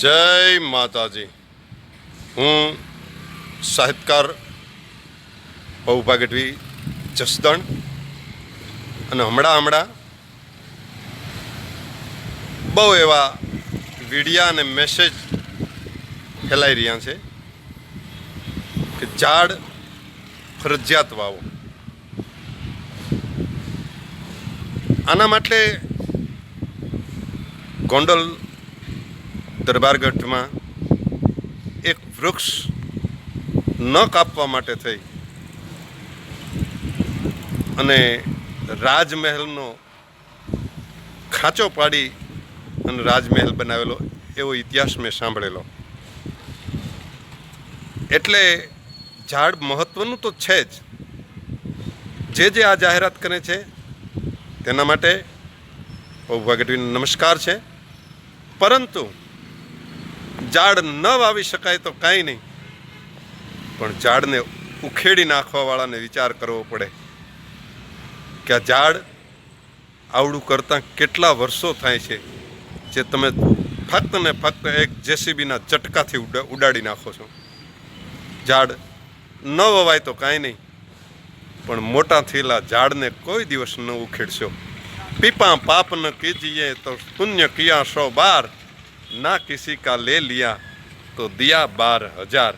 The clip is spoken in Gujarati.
જય માતાજી. હું સાહિત્યકાર પૌભા ગઢવી જસદણ અને હમણાં હમણાં બહુ એવા વિડિયા અને મેસેજ ફેલાઈ રહ્યા છે કે ઝાડ ફરજિયાત વાવો. આના માટે ગોંડલ દરબારગઢમાં એક વૃક્ષ ન કાપવા માટે થઈ. અને રાજમહેલનો ખાંચો પાડી અને રાજમહેલ બનાવેલો, એવો ઇતિહાસ મેં સાંભળેલો. એટલે ઝાડ મહત્વનું તો છે જ. જે જે આ જાહેરાત કરે છે, તેના માટે પૌભા ગઢવીને નમસ્કાર છે. પરંતુ ઝાડ ન વાવી શકાય તો કાંઈ નહીં. પણ ઝાડને ઉખેડી નાખવાવાળાને વિચાર કરવો પડે કે આ ઝાડ આવડું કરતાં કેટલા વર્ષો થાય છે જે તમે ફક્ત ને ફક્ત એક જેસીબીના ચટકાથી ઉડાડી નાખો છો. ઝાડ ન વવાય તો કાંઈ નહીં, પણ મોટા થયેલા ઝાડને કોઈ દિવસ ન ઉખેડશો. પીપા પાપ ન કીજીએ તો શૂન્ય કિયા સો બાર. ના કિસી કા લે લિયા તો દિયા બાર હજાર